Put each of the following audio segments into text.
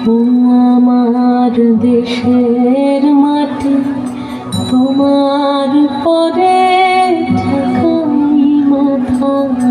আমার দেশের মাটি তোমার পরে ঢাকাই মাথা।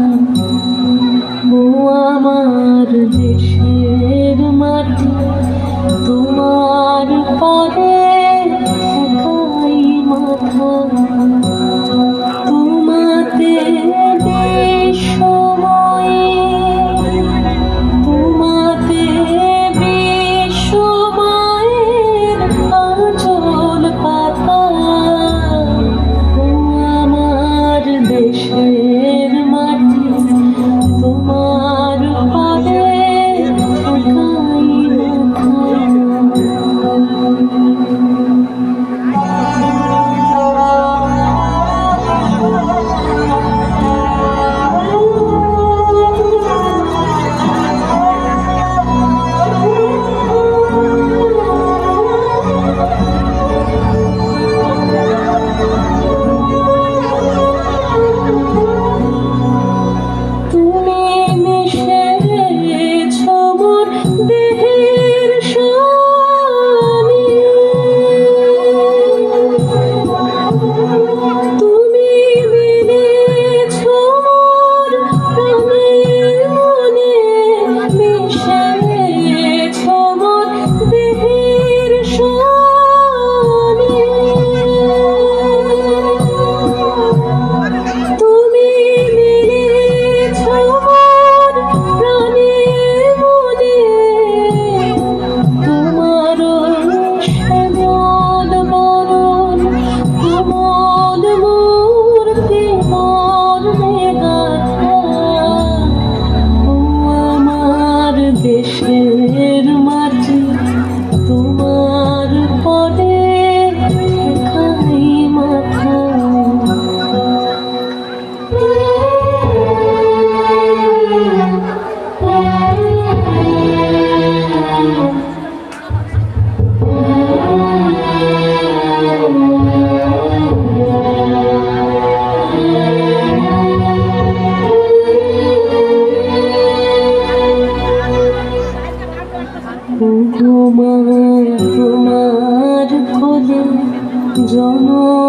দেখি জনম আমার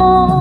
home.